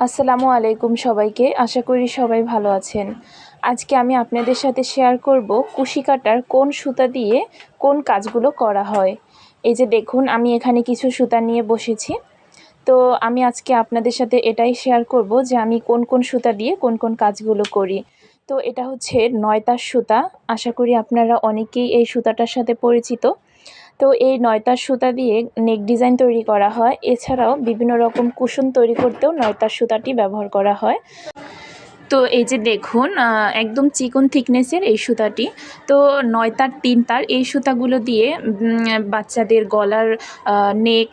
আসসালামু আলাইকুম সবাইকে। আশা করি সবাই ভালো আছেন। আজকে আমি আপনাদের সাথে শেয়ার করব কুশি কাটার কোন সুতা দিয়ে কোন কাজগুলো করা হয়। এই যে দেখুন, আমি এখানে কিছু সুতা নিয়ে বসেছি। তো আমি আজকে আপনাদের সাথে এটাই শেয়ার করব যে আমি কোন কোন সুতা দিয়ে কোন কোন কাজগুলো করি। তো এটা হচ্ছে নয়তার সুতা। আশা করি আপনারা অনেকেই এই সুতাটার সাথে পরিচিত। তো এই নয়তার সুতা দিয়ে নেক ডিজাইন তৈরি করা হয়। এছাড়াও বিভিন্ন রকম কুশন তৈরি করতেও নয়তার সুতাটি ব্যবহার করা হয়। তো এই যে দেখুন একদম চিকন থিকনেসের এই সুতাটি। তো নয় তার, তিন তার এই সুতাগুলো দিয়ে বাচ্চাদের গলার নেক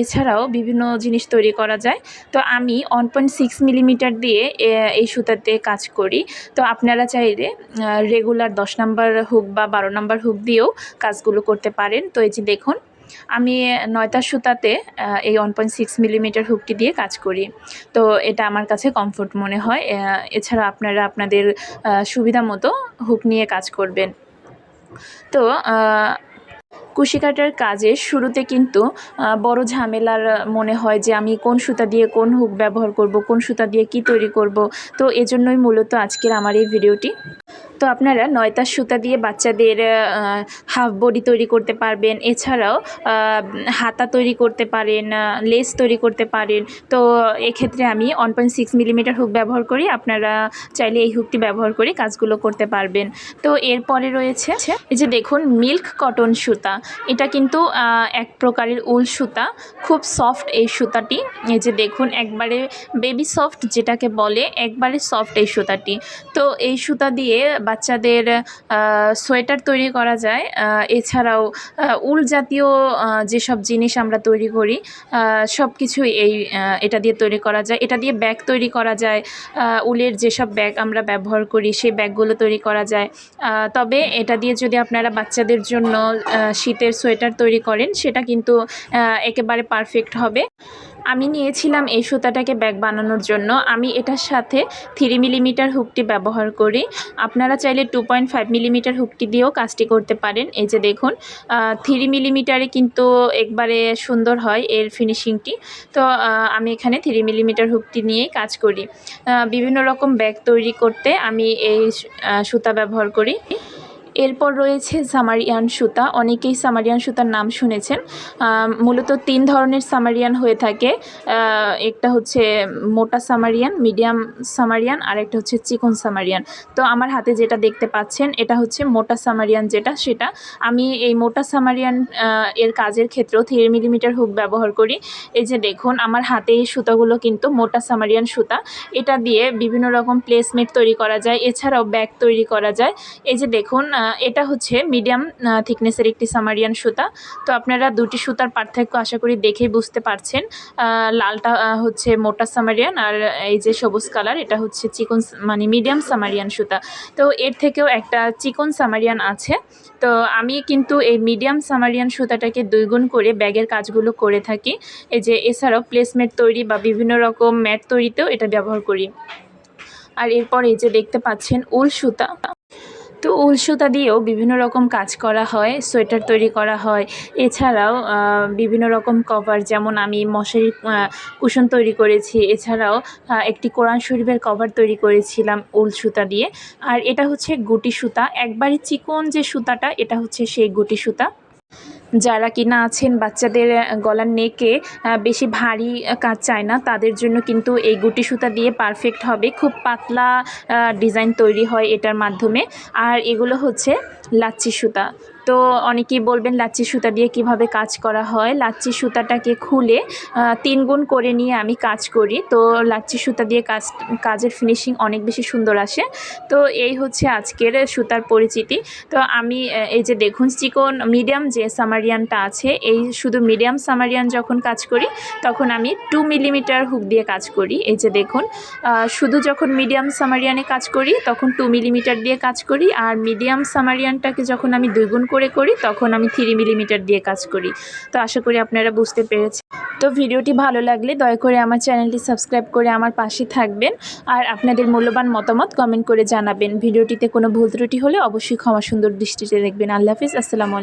এছাড়াও বিভিন্ন জিনিস তৈরি করা যায়। তো আমি ওয়ান পয়েন্ট সিক্স মিলিমিটার দিয়ে এই সুতাতে কাজ করি। তো আপনারা চাইলে রেগুলার দশ নাম্বার হুক বা বারো নাম্বার হুক দিয়েও কাজগুলো করতে পারেন। তো এই যে দেখুন আমি নয়তা সুতাতে এই ওয়ান পয়েন্ট সিক্স মিলিমিটার হুকটি দিয়ে কাজ করি। তো এটা আমার কাছে কমফোর্ট মনে হয়। এছাড়া আপনারা আপনাদের সুবিধা মতো হুক নিয়ে কাজ করবেন। তো কুশি কাটার কাজের শুরুতে কিন্তু বড় ঝামেলার মনে হয় যে আমি কোন সুতা দিয়ে কোন হুক ব্যবহার করব, কোন সুতা দিয়ে কি তৈরি করব। তো এজন্যই মূলত আজকের আমার এই ভিডিওটি। তো আপনারা নয়তার সুতা দিয়ে বাচ্চাদের হাফ বডি তৈরি করতে পারবেন। এছাড়াও হাতা তৈরি করতে পারেন লেস তৈরি করতে পারেন। তো এক্ষেত্রে আমি one point six millimetre hook ব্যবহার করি। আপনারা চাইলে এই হুকটি ব্যবহার করে কাজগুলো করতে পারবেন। তো এরপরে রয়েছে, এই যে দেখুন মিল্ক কটন সুতা। এটা কিন্তু এক প্রকারের উল সুতা। খুব সফট এই সুতাটি। এই যে দেখুন, একবারে বেবি সফট যেটাকে বলে, একবারে সফট এই সুতাটি। তো এই সুতা দিয়ে বাচ্চাদের সোয়েটার তৈরি করা যায়। এছাড়াও উল জাতীয় যেসব জিনিস আমরা তৈরি করি সব কিছুই এই এটা দিয়ে তৈরি করা যায়। এটা দিয়ে ব্যাগ তৈরি করা যায়। উলের যেসব ব্যাগ আমরা ব্যবহার করি, সেই ব্যাগগুলো তৈরি করা যায়। তবে এটা দিয়ে যদি আপনারা বাচ্চাদের জন্য শীতের সোয়েটার তৈরি করেন, সেটা কিন্তু একেবারে পারফেক্ট হবে। আমি নিয়েছিলাম এই সুতাটাকে ব্যাগ বানানোর জন্য। আমি এটার সাথে থ্রি মিলিমিটার হুকটি ব্যবহার করি। আপনারা চাইলে টু পয়েন্ট ফাইভ মিলিমিটার হুকটি দিয়েও কাজটি করতে পারেন। এই যে দেখুন থ্রি মিলিমিটারে কিন্তু একবারে সুন্দর হয় এর ফিনিশিংটি তো আমি এখানে থ্রি মিলিমিটার হুকটি নিয়েই কাজ করি। বিভিন্ন রকম ব্যাগ তৈরি করতে আমি এই সুতা ব্যবহার করি। এরপর রয়েছে সামারিয়ান সুতা। অনেকেই সামারিয়ান সুতার নাম শুনেছেন। মূলত তিন ধরনের সামারিয়ান হয়ে থাকে। একটা হচ্ছে মোটা সামারিয়ান, মিডিয়াম সামারিয়ান, আর একটা হচ্ছে চিকন সামারিয়ান। তো আমার হাতে যেটা দেখতে পাচ্ছেন, এটা হচ্ছে মোটা সামারিয়ান যেটা, সেটা আমি এই মোটা সামারিয়ান এর কাজের ক্ষেত্রেও থ্রি মিলিমিটার হুক ব্যবহার করি। এই যে দেখুন, আমার হাতে এই সুতাগুলো কিন্তু মোটা সামারিয়ান সুতা। এটা দিয়ে বিভিন্ন রকম প্লেসমেট তৈরি করা যায়। এছাড়াও ব্যাগ তৈরি করা যায়। এই যে দেখুন এটা হচ্ছে মিডিয়াম থিকনেসের একটি সামারিয়ান সুতা। তো আপনারা দুটি সুতার পার্থক্য আশা করি দেখেই বুঝতে পারছেন। লালটা হচ্ছে মোটা সামারিয়ান আর এই যে সবুজ কালার এটা হচ্ছে চিকন মানে মিডিয়াম সামারিয়ান সুতা। তো এর থেকেও একটা চিকন সামারিয়ান আছে। তো আমি কিন্তু এই মিডিয়াম সামারিয়ান সুতাটাকে দুইগুণ করে ব্যাগের কাজগুলো করে থাকি। এই যে এছাড়াও প্লেসমেট তৈরি বা বিভিন্ন রকম ম্যাট তৈরিতেও এটা ব্যবহার করি। আর এরপর এই যে দেখতে পাচ্ছেন উল সুতা। তো উল সুতা দিয়েও বিভিন্ন রকম কাজ করা হয়, সোয়েটার তৈরি করা হয়, এছাড়াও বিভিন্ন রকম কভার যেমন আমি মশারি কুশন তৈরি করেছি, এছাড়াও একটি কোরআন শরীফের কভার তৈরি করেছিলাম উল সুতা দিয়ে। আর এটা হচ্ছে গুটি সুতা একবারই চিকন যে সুতাটা, এটা হচ্ছে সেই গুটি সুতা। যারা কিনা আছেন বাচ্চাদের গলার নেকে বেশি ভারী কাজ চায় না, তাদের জন্য কিন্তু এই গুটি সুতা দিয়ে পারফেক্ট হবে। খুব পাতলা ডিজাইন তৈরি হয় এটার মাধ্যমে। আর এগুলো হচ্ছে লাচ্ছি সুতা। তো অনেকেই বলবেন, লাচ্ছি সুতা দিয়ে কীভাবে কাজ করা হয়? লাচ্ছি সুতাটাকে খুলে তিন গুণ করে নিয়ে আমি কাজ করি। তো লাচ্ছি সুতা দিয়ে কাজ, কাজের ফিনিশিং অনেক বেশি সুন্দর আসে। তো এই হচ্ছে আজকের সুতার পরিচিতি। তো আমি এই যে দেখুন, চিকন মিডিয়াম যে সামারিয়ানটা আছে, এই শুধু মিডিয়াম সামারিয়ান যখন কাজ করি, তখন আমি টু মিলিমিটার হুক দিয়ে কাজ করি। এই যে দেখুন শুধু যখন মিডিয়াম সামারিয়ানে কাজ করি, তখন টু মিলিমিটার দিয়ে কাজ করি। আর মিডিয়াম সামারিয়ানটাকে যখন আমি দুই গুণ করে করি, তখন আমি থ্রি মিলিমিটার দিয়ে কাজ করি। তো আশা করি আপনারা বুঝতে পেরেছেন। তো ভিডিওটি ভালো লাগলে দয়া করে আমার চ্যানেলটি সাবস্ক্রাইব করে আমার পাশে থাকবেন আর আপনাদের মূল্যবান মতামত কমেন্ট করে জানাবেন। ভিডিওটিতে কোনো ভুল ত্রুটি হলে অবশ্যই ক্ষমা সুন্দর দৃষ্টিতে দেখবেন। আল্লাহ হাফিজ, আসসালামু